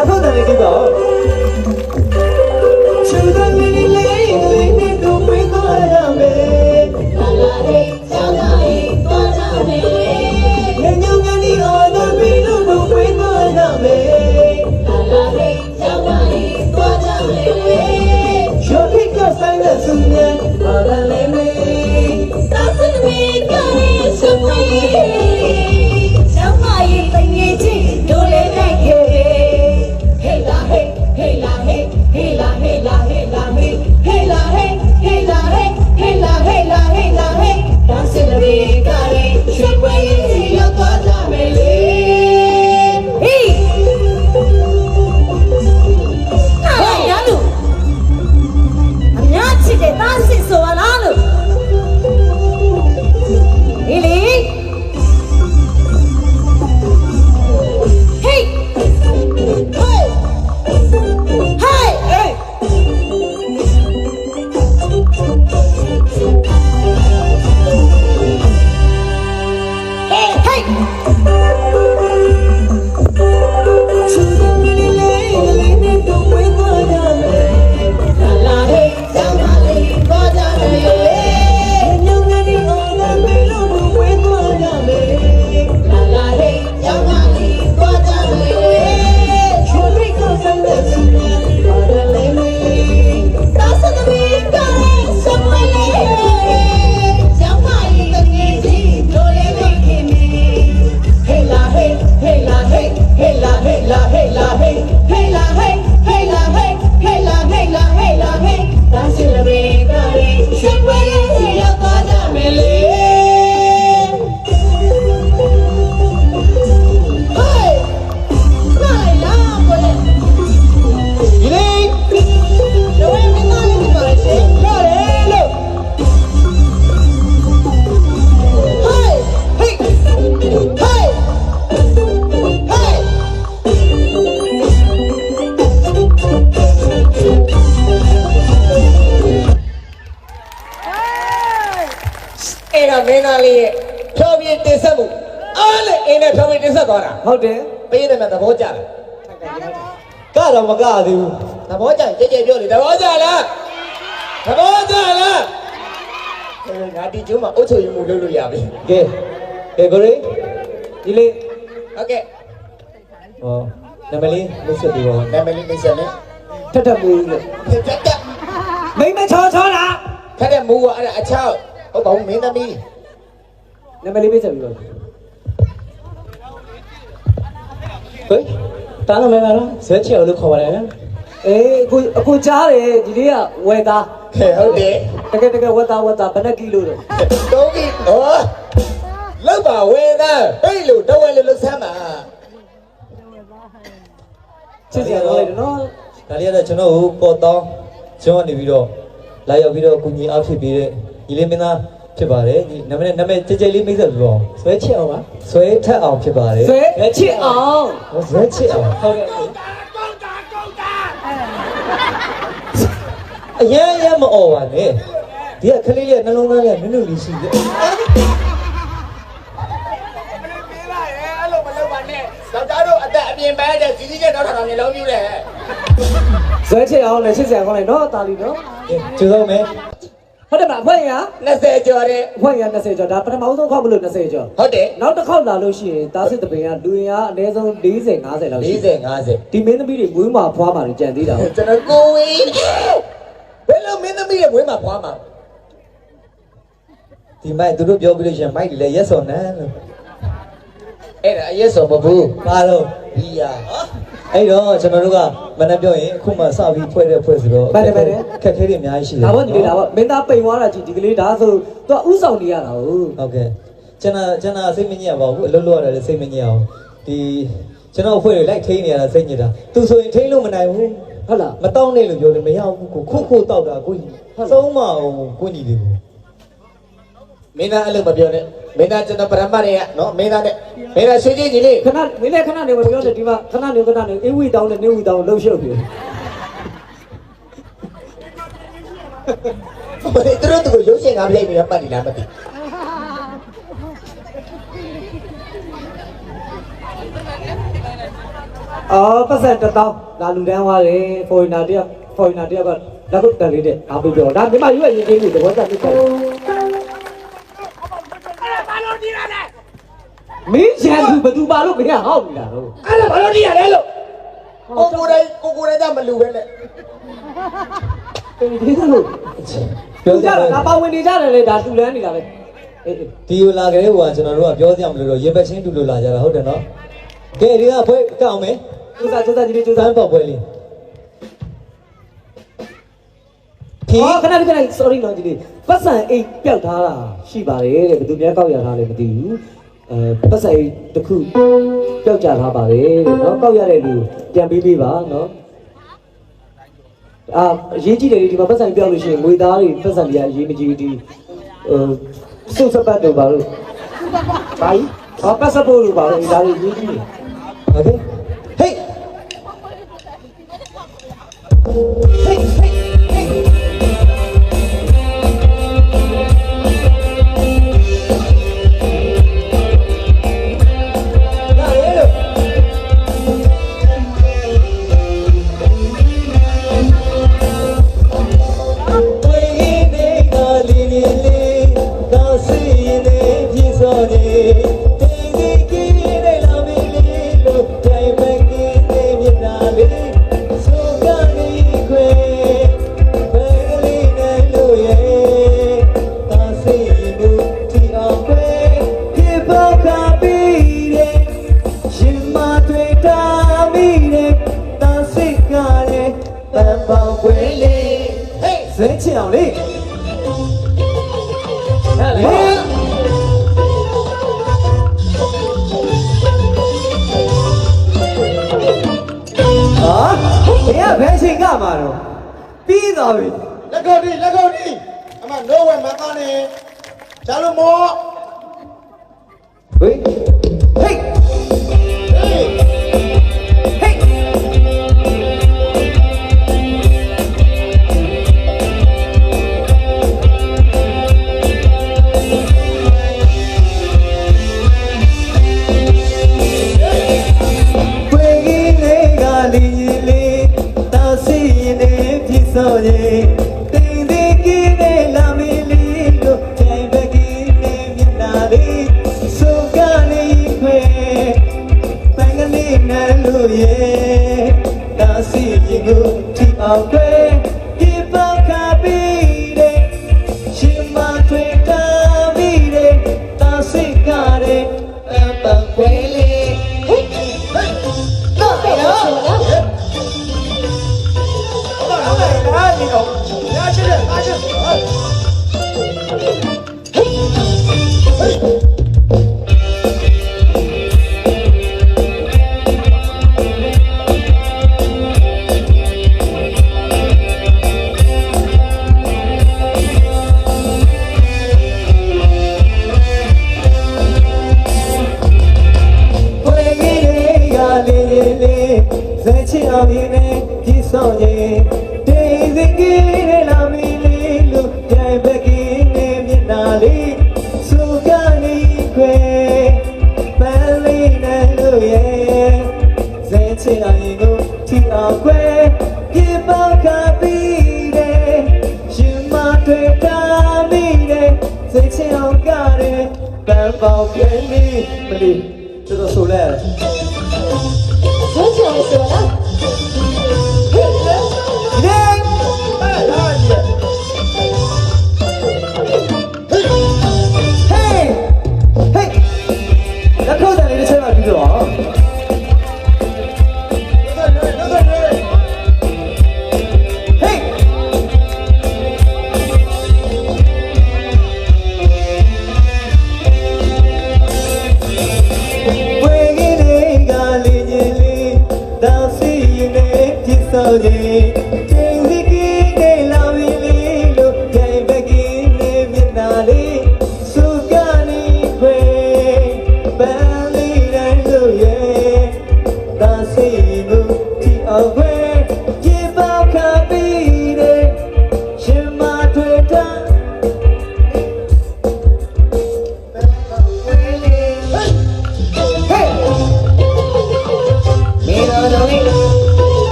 လက်ဖက်တန်လေး သွားတာဟုတ်တယ်ပေးတယ်မဲ့သဘောကျတယ်ကတော့မကသေးဘူးသဘောကျရင်ကြဲကြဲပြောလေသဘောကျလားသဘောကျလားအဲငါဒီကျုံးမှာအုတ်ချုပ်ရမှုလုပ်လို့ရပြီကဲကဲကိုရီဒီလေးဟုတ်ကဲ့ဟောနာမည်လေးမိတ်ဆက်ပေးပါဦးနာမည်လေးမိတ်ဆက်မယ်ထက်ထက်မူလို့ဖြတ်တက်မိမချောချောလားခက်တဲ့မူကအဲ့ဒါအချောက်ဟုတ်ပါဘူးမင်းသမီးနာမည်လေးမိတ်ဆက်ပေးပါ ဟေးတားလို့မရတော့ဇက်ချေလို့ခေါ်ပါတယ်အေးအခုအခုကြားတယ်ဒီလေးကဝယ်သားဟဲ့ဟုတ်တယ်တကယ်တကယ်ဝက်သားဝက်သားဘယ်နှကီလိုလဲတုံးကြီးဟောလောက်ပါဝယ်သားဟိတ်လို့တဝဲလို့လှဆမ်းပါချစ်စရာကောင်းလိုက်တယ်နော်ဒါလေးကတော့ကျွန်တော်ကိုပေါ်တောင်းကျွန်တော်ကနေပြီးတော့လာရောက်ပြီးတော့ကုညီအားဖြစ်ပြီးတဲ့ညီလေးမင်းသား ဖြစ်ပါတယ်ညီနာမည်နာမည်ကြဲကြဲလေးမိတ်ဆက်ပြီးတော့ဆွဲချစ်အောင်ပါဆွဲထက်အောင်ဖြစ်ပါတယ်ဆွဲချစ်အောင်ဟောဆွဲချစ်အောင်ဟုတ်ကဲ့အရင်အရင်မអော်ပါနဲ့ဒီကကလေးလေးကနှလုံးသားလေးကနုနုလေးရှိတယ်ပေးပါရဲ့အဲ့လိုမလုပ်ပါနဲ့ယောက်ျားတို့အသက်အပြင်ပန်းတဲ့စီစီကျက်တော့ထောင်မျိုးလုံးပြူတယ်ဆွဲချစ်အောင်လည်းချစ်စရာကောင်းလိုက်နော်တာလီနော်ကျေးဇူးမယ် ဟုတ်တယ်မအဖွဲ့ရ20ကျော်တဲ့အဖွဲ့ရ20ကျော်ဒါပထမဆုံးခောက်မလို့20ကျော်ဟုတ်တယ်နောက်တစ်ခေါက်လာလို့ရှိရင်တားစစ်တပင်ကလူရင်အားအနည်းဆုံး40 50လောက်ရှိတယ်40 50ဒီမင်းသမီးတွေမွေးမှာဖွားမှာတွေကြံသေးတာဟုတ်ကျွန်တော်ကိုဝင်းဘယ်လိုမင်းသမီးရဲ့ဝင်းမှာဖွားမှာဒီမိုက်သူတို့ပြောပြီးလို့ရှရင်မိုက်တွေလည်းရက်စော်နန်းလို့အဲ့ဒါအရက်စော်မဘူးပါတော့ဘီယာ အဲ့တော့ကျွန်တော်တို့ကမနေ့ပြောရင်အခုမှစပြီးဖွဲ့တဲ့ဖွဲ့ဆိုတော့ခက်ခဲတွေအများကြီးရှိတယ်ဒါပေါ့ဒီလေးဒါပေါ့မင်းသားပိန်သွားတာကြည့်ဒီကလေးဒါဆိုသူကဥဆောင်နေရတာဟုတ်ဟုတ်ကဲ့ကျွန်တော်ကျွန်တော်စိတ်မညစ်ရပါဘူးအလုပ်လုပ်ရတယ်လည်းစိတ်မညစ်အောင်ဒီကျွန်တော်အဖွဲ့တွေလိုက်ထိန်းနေရတာစိတ်ညစ်တာသူဆိုရင်ထိန်းလို့မနိုင်ဘူးဟုတ်လားမတောင်းနဲ့လို့ပြောလို့မရဘူးကိုခုခုတောက်တာကိုကြီးသုံးမအောင်ကိုညီလေးကိုမင်းသားအဲ့လိုမပြောနဲ့ မင်းသားကျွန်တော်ပရမတ်တွေကနော်မင်းသားနဲ့မင်းသားဆွေးကြည့်ကြီးလေးခဏမင်းလည်းခဏနေမပြောနဲ့ဒီမှာခဏနေခဏနေအေးဝီတောင်းနဲ့နေဝီတောင်းလှုပ်ရှုပ်ပြီဘယ်သူတို့သူကိုရုပ်ရှင်ကားပြိုင်နေတာပတ်နေလားမသိအော်ပတ်စံတစ်တောင်းလာလူတန်းသွားတယ်ဖော်ရီနာတယောက်ဖော်ရီနာတယောက်ကလက်ကုတ်တက်လေးတဲ့အားပေးပြောဒါဒီမှာရွက်ရင်ကြီးကိုတဘောတက်ပြတ မင်းရန်သူဘသူပါလို့မင်းကဟောက်နေတာတော့အဲ့ဒါဘာလို့နေရလဲလို့ကိုကိုတိုင်းကိုကိုတိုင်းကမလူပဲနဲ့ဒီကလို့ပြောပြောကြကြတယ်တာဒါပါဝင်နေကြတယ်လေဒါတူလန်းနေတာပဲအေးအေးဒီကိုလာကြတဲ့ဟိုကကျွန်တော်တို့ကပြောစရာမလိုတော့ရေပက်ချင်းတူလို့လာကြတာဟုတ်တယ်နော်ကဲဒီကဘွဲကောက်အောင်မယ်ကျူစာကျူစာကြီးလေးကျူစစာမ်းပေါက်ပွဲလေးဖြီးဟောခဏခဏ sorry နော်ကြီးလေးပတ်စံအိတ်ပျောက်ထားတာရှိပါတယ်တဲ့ဘယ်သူများကောက်ရထားလဲမသိဘူး အဲပတ်စံအိတ်တစ်ခုပျောက်ကြထားပါတယ်တဲ့နော်ကောက်ရတဲ့လူပြန်ပေးပေးပါနော်အာအရေးကြီးတယ်ဒီမှာပတ်စံပျောက်လို့ရှိရင်ငွေသားတွေပတ်စံတွေကအရေးမကြီးဘူးဒီဟိုစုစပတ်တို့ပါလို့ဘာကြီးဟောပတ်စပို့လို့ပါလို့ဒီသားတွေအရေးကြီးတယ် โอเคဟေးဟေးဟေး ပေါက်ခွေလေးဟေးစင်ချင်အောင်လေးဟဲ့လေဟာဘယ်ကဘယ်ချိန်ကမှာတော့ပြီးသွားပြီလက်ကောက်ဒီလက်ကောက်ဒီအမနိုးဝဲမသားနေဂျာလိုမော ထိအော ပန်းပေါက်ပြင်းလေးမလေးတော်တော်ဆိုလဲ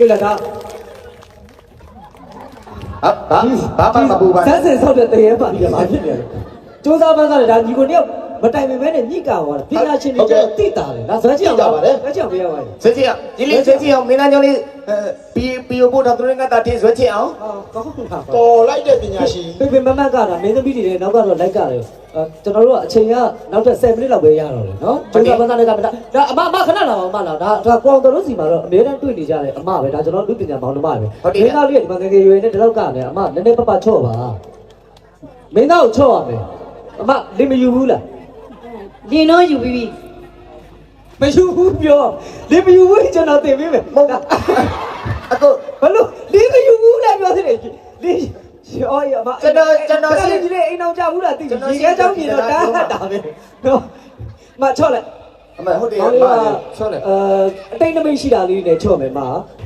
တွေ့လားတော့ဟာဘာဘာမှမပူပါနဲ့ ဆက်စင်ဆောက်တဲ့တရေပါပြီးတော့မဖြစ်ပြန်ဘူးစူးစမ်းမှန်းစားတယ်ဒါညီကိုတယောက် မတိုင်ပင်မဲနဲ့ညှိကသွားတယ်ပညာရှင်တွေကျတော့သိတာတယ်ဒါဇက်ချအောင်ဇက်ချအောင်ပြရပါတယ်ဆွဲချင်အောင်ဒီလေးဆွဲချင်အောင်မင်းသားကြောင့်လေးပီပီယိုပို့တော့သူကတာတင်ဆွဲချင်အောင်ဟာကောင်းတာပါတော်လိုက်တဲ့ပညာရှင်ပြပြမမတ်ကတာမင်းသမီးတွေလည်းနောက်ကတော့လိုက်ကြတယ်အဲကျွန်တော်တို့ကအချိန်ကနောက်ထပ်7မိနစ်လောက်ပဲရတော့တယ်နော်ကျိုးစားပန်းစားတွေကမဒါဒါအမအမခဏလာအောင်အမလာဒါဒါကောင်တော်တို့စီမှာတော့အများတန်းတွေ့နေကြတယ်အမပဲဒါကျွန်တော်လူပညာမောင်နှမပဲမင်းသားလေးကဒီမှာငယ်ငယ်ရွယ်နဲ့ဒီလောက်ကလည်းအမနည်းနည်းပပချော့ပါမင်းသားကိုချော့ရမယ်အမလင်မယူဘူးလား ရင်တော့ယူပြီးပြီမယူဘူးပြောလင်မယူဘူးကျွန်တော်တင်ပေးမယ်ဟုတ်လားအခုဘလို့လင်မယူဘူးလားပြောသေးတယ်လင်ရောရအမဒီလေအိမ်အောင်ကြဘူးလားတိရေခဲချောင်းပြင်တော့တားတာပဲနော်မချော့လိုက်အမေဟုတ်တယ်မောင်မလေးကဆွဲလေအဲအတိတ်နမိတ်ရှိတာလေးတွေနဲ့ချော့မယ်မ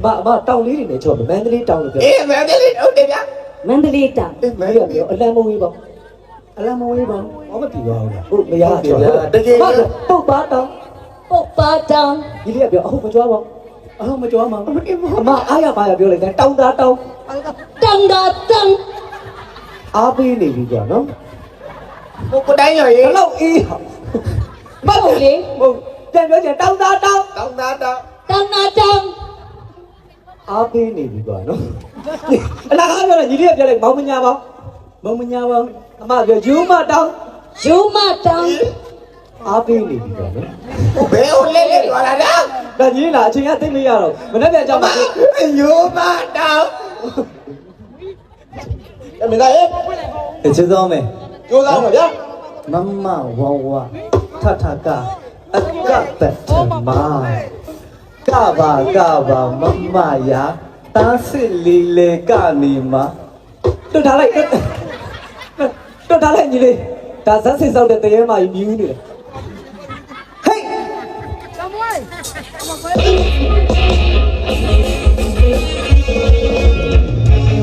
မမတောင်လေးတွေနဲ့ချော့မယ်မန္တလေးတောင်လို့ပြောအေးမဲတယ်လေဟုတ်တယ်ဗျာမန္တလေးတောင်အေးမဲရပြောအလံမဝေးပါ အလံမဝေးပါဘာမပြေပါဘူးဟုတ်မရချော့မပုတ်ပါတောင်ပုတ်ပါတောင်ဒီလေးကပြောအဟုတ်မကြွားပါအဟုတ်မကြွားပါအမအားရပါရပြောလိုက်တယ်တောင်သားတောင်တောင်တာတောင်အားပေးနေပြီကြာနော်ကိုကိုတိုင်းရဘရေယ်လောက်အေးမဟုတ်လေဟုတ်ပြန်ပြောချင်တောင်သားတောင်တောင်းသားတောင်းတောင်တာတောင်အားပေးနေပြီကွာနော်အလားကားပြောတယ်ညီလေးကပြောလိုက်မောင်မညာပါ မောင်မညာပါအမပြောယူမတောင်ယူမတောင်အားပေးနေပြီကွာနော်ဟိုဘယ်ဟိုလဲလဲသွားလာတော့ဒါကြီးလားအချိန်ကသိမရတော့မနေ့ပြန်ကြောက်ပါယူမတောင်းအမေကရေတချစ်သောမယ်ကြိုးစားပါဗျာမမဝဝထထကအကပတမကဘာကဘာမမယာတားစစ်လီလေကနေမှာတွတ်ထားလိုက် တွတ်ထားလိုက်ညီလေးဒါဇက်စင်ဆောက်တဲ့တရေမာကြီးမြူးနေတယ်ဟေး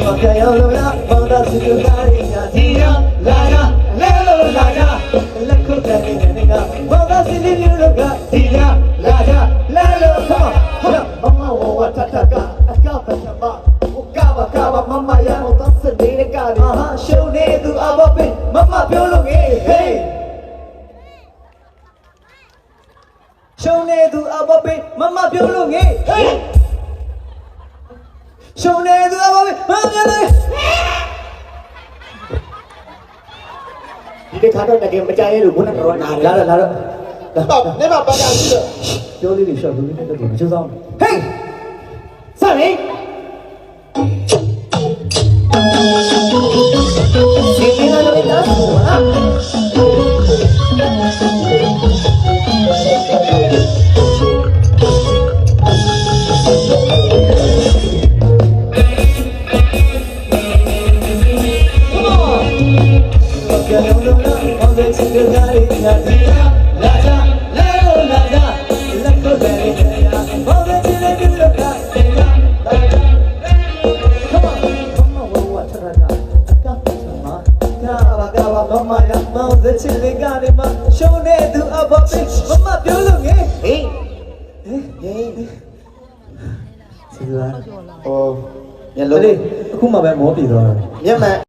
မကယောလိုလာဘောဒါစစ်တူကာရီညာဒီယာလာလာလဲလိုလာကြလက်ခုတဲ့နေနေကဘောဒါစစ်လီလိုကဒီယာလာကြလဲလို ဒီတစ်ခါတော့တကယ်မကြရဲလို့ဘုန်းတော်နာလာတော့လာတော့တော့နေမှာပါတာရှိတော့ပြောလေးတွေရှော့ဘူးလေးတက်တယ်မချောဆောင်ဟေးစမေးဒီ ဟေးဟေးစီလာဟိုမျက်လို့လုံးအခုမှပဲမောပြီသွားတာမျက်မှန်